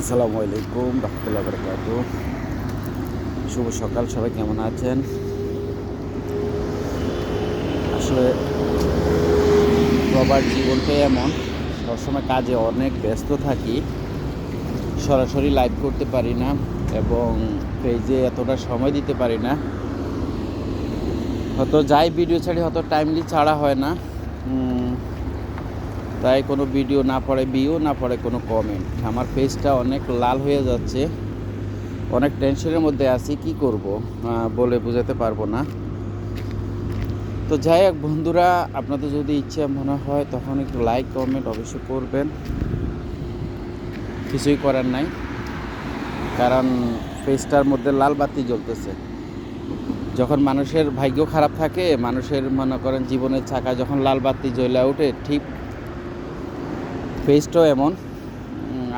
আসসালামু আলাইকুম, রহমতুল্লাহ বরকাত শুভ সকাল, সবাই কেমন আছেন? আসলে সবার জীবনটাই এমন, সবসময় কাজে অনেক ব্যস্ত থাকি, সরাসরি লাইভ করতে পারি না এবং পেজে এতটা সময় দিতে পারি না। হয়তো যাই ভিডিও ছাড়ি, হয়তো টাইমলি ছাড়া হয় না। তাই কোনো ভিডিও না পড়ে ভিউ না পড়ে, কোনো কমেন্ট আমার পেজটা অনেক লাল হয়ে যাচ্ছে। অনেক টেনশনের মধ্যে আছি, কি করব? বলে বোঝাতে পারব না। তো যাই হোক বন্ধুরা, আপনাদের যদি ইচ্ছে মনে হয়, তখন একটু লাইক কমেন্ট অবশ্যই করবেন। কিছুই করার নাই, কারণ পেজটার মধ্যে লাল বাতি জ্বলতেছে। যখন মানুষের ভাগ্য খারাপ থাকে, মানুষের মনে করেন জীবনের চাকা যখন লাল বাতি জ্বলে ওঠে, ঠিক ফেসটাও এমন।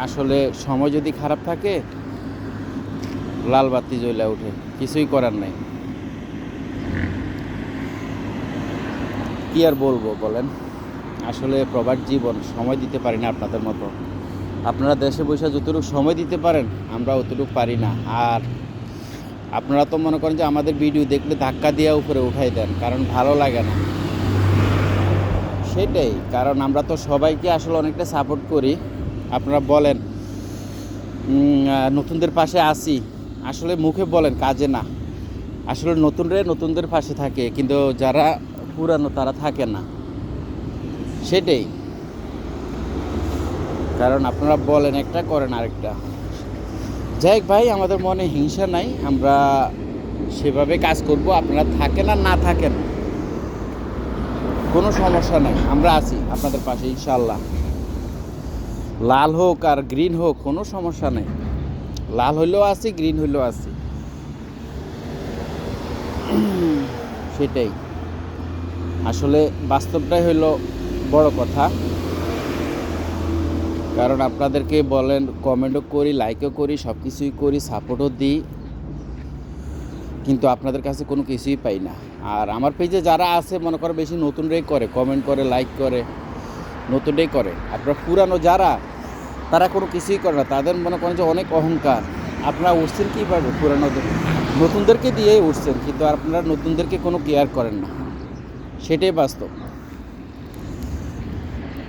আসলে সময় যদি খারাপ থাকে, লাল বাতি জ্বলে ওঠে। কিছুই করার নাই। কি আর বলব বলেন? আসলে প্রবাদ জীবন সময় দিতে পারি না আপনাদের মতো। আপনারা দেশে বসে যতটুকু সময় দিতে পারেন, আমরা অতটুকু পারি না। আর আপনারা তো মনে করেন যে আমাদের ভিডিও দেখলে ধাক্কা দিয়ে উপরে উঠাই দেন, কারণ ভালো লাগে না। সেটাই, কারণ আমরা তো সবাইকে আসলে অনেকটা সাপোর্ট করি। আপনারা বলেন নতুনদের পাশে আসি আসলে মুখে বলেন, কাজে না। আসলে নতুনরে নতুনদের পাশে থাকে, কিন্তু যারা পুরানো তারা থাকে না। সেটাই। কারণ আপনারা বলেন, একটা করেন আরেকটা। যাই ভাই, আমাদের মনে হিংসা নাই, আমরা সেভাবে কাজ করব, আপনারা থাকেন আর না থাকেন। কোনো সমস্যা নাই, আমরা আছি আপনাদের পাশে ইনশাল্লাহ লাল হোক আর গ্রিন হোক, কোনো সমস্যা নেই। লাল হইলেও আছি, গ্রিন হইলেও আছি। সেটাই। আসলে বাস্তবটাই হইল বড় কথা। কারণ আপনাদেরকে বলেন, কমেন্টও করি, লাইকও করি সব কিছুই করি, সাপোর্টও দিই। কিন্তু আপনাদের কাছে কোনো কিছুই পাই না। আর আমার পেজে যারা আছে, মনে করো বেশি নতুনরাই করে কমেন্ট করে লাইক করে নতুনটাই করে। আপনারা পুরানো যারা, তারা কোনো কিছুই করে না। তাদের মনে করেন যে অনেক অহংকার। আপনারা উঠছেন কীভাবে পুরানোদের? নতুনদেরকে দিয়েই উঠছেন, কিন্তু আপনারা নতুনদেরকে কোনো কেয়ার করেন না। সেটাই বাস্তব।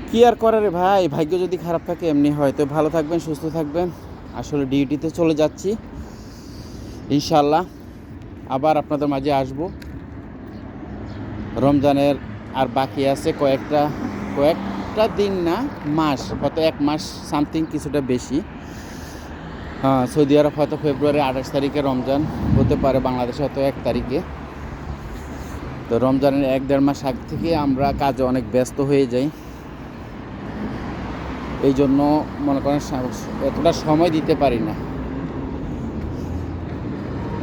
কি আর করার রে ভাই, ভাগ্য যদি খারাপ থাকে এমনি হয়। তো ভালো থাকবেন, সুস্থ থাকবেন। আসলে ডিউটিতে চলে যাচ্ছি। ইনশাল্লাহ আবার আপনাদের মাঝে আসব। রমজানের আর বাকি আছে কয়েকটা কয়েকটা দিন না, মাস হয়তো এক মাস সামথিং কিছুটা বেশি। হ্যাঁ সৌদি আরব হয়তো ফেব্রুয়ারি আঠাশ তারিখে রমজান হতে পারে, বাংলাদেশে হয়তো এক তারিখে। তো রমজানের এক দেড় মাস আগ থেকে আমরা কাজে অনেক ব্যস্ত হয়ে যাই। এই জন্য মনে করেন এতটা সময় দিতে পারি না।